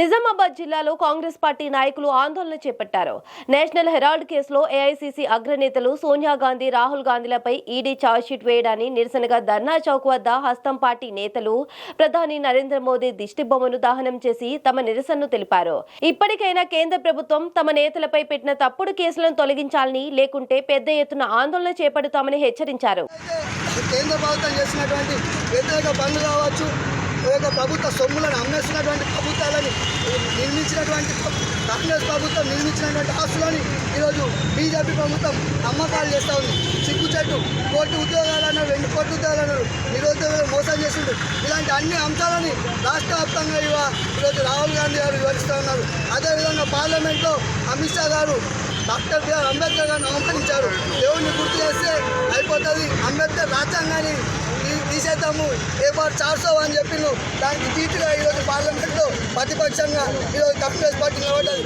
నిజామాబాద్ జిల్లాలో కాంగ్రెస్ పార్టీ నాయకులు ఆందోళన చేపట్టారు. నేషనల్ హెరాల్డ్ కేసులో ఏఐసీసీ అగ్రనేతలు సోనియా గాంధీ రాహుల్ గాంధీలపై ఈడీ చార్జ్షీట్ వేయడాన్ని నిరసనగా ధర్నా చౌక్ వద్ద హస్తం పార్టీ నేతలు ప్రధాని నరేంద్ర మోదీ దిష్టిబొమ్మను దహనం చేసి తమ నిరసనను తెలిపారు. ఇప్పటికైనా కేంద్ర ప్రభుత్వం తమ నేతలపై పెట్టిన తప్పుడు కేసులను తొలగించాలని లేకుంటే పెద్ద ఎత్తున ఆందోళన చేపడతామని హెచ్చరించారు. కేంద్ర ప్రభుత్వం చేసినటువంటి కావచ్చు ప్రభుత్వ సొమ్ములను అమ్మేసినటువంటి నిర్మించినటువంటి కాంగ్రెస్ ప్రభుత్వం నిర్మించినటువంటి ఆస్తులని ఈరోజు బీజేపీ ప్రభుత్వం అమ్మకాలు చేస్తూ ఉంది. సిగ్గుచెట్టు కోటి ఉద్యోగాలను రెండు కోటి అన్నారు నిరుద్యోగులు మోసం చేసిండు ఇలాంటి అన్ని అంశాలని రాష్ట్ర వ్యాప్తంగా ఇవా ఈరోజు రాహుల్ గాంధీ గారు వివరిస్తూ ఉన్నారు. అదేవిధంగా పార్లమెంట్లో అమిత్ షా గారు డాక్టర్ బిఆర్ అంబేద్కర్ గారిని అవమానించారు దేవుడిని గుర్తు చేస్తే అయిపోతుంది. అంబేద్కర్ రాజ్యాంగాన్ని తీసేద్దాము ఏ బార్ చార్సో అని చెప్పిను దానికి తీటుగా ఈరోజు ప్రతిపక్షంగా ఈరోజు కమ్యూనిస్ట్ పార్టీ నిలబడ్డది.